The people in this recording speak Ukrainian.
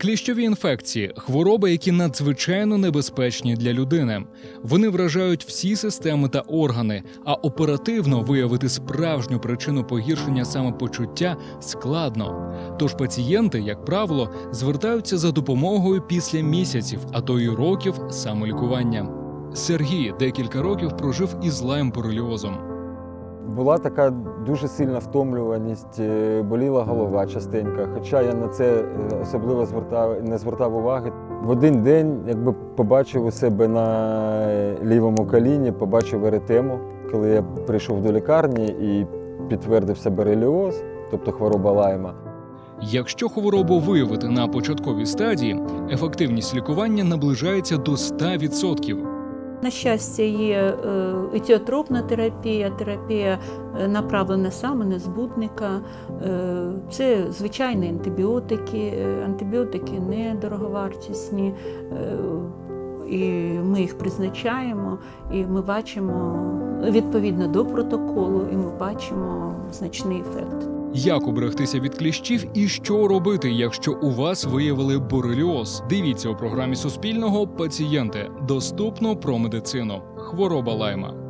Кліщові інфекції хвороби, які надзвичайно небезпечні для людини. Вони вражають всі системи та органи, а оперативно виявити справжню причину погіршення самопочуття складно. Тож пацієнти, як правило, звертаються за допомогою після місяців, а то й років самолікування. Сергій декілька років прожив із лайм-бореліозом. Була така дуже сильна втомлюваність, е, боліла голова частенько, хоча я на це е, особливо звертав, не звертав уваги. В один день якби побачив у себе на лівому коліні, побачив еретему, коли я прийшов до лікарні і підтвердився бореліоз, тобто хвороба лайма. Якщо хворобу виявити на початковій стадії, ефективність лікування наближається до 100%. На щастя, є е, етіотропна терапія, терапія е, направлена саме на збудника. Е, Це звичайні антибіотики, антибіотики недороговартісні. І ми їх призначаємо, і ми бачимо відповідно до протоколу, і ми бачимо значний ефект. Як уберегтися від кліщів і що робити, якщо у вас виявили бореліоз? Дивіться у програмі Суспільного пацієнти доступно про медицину. Хвороба лайма.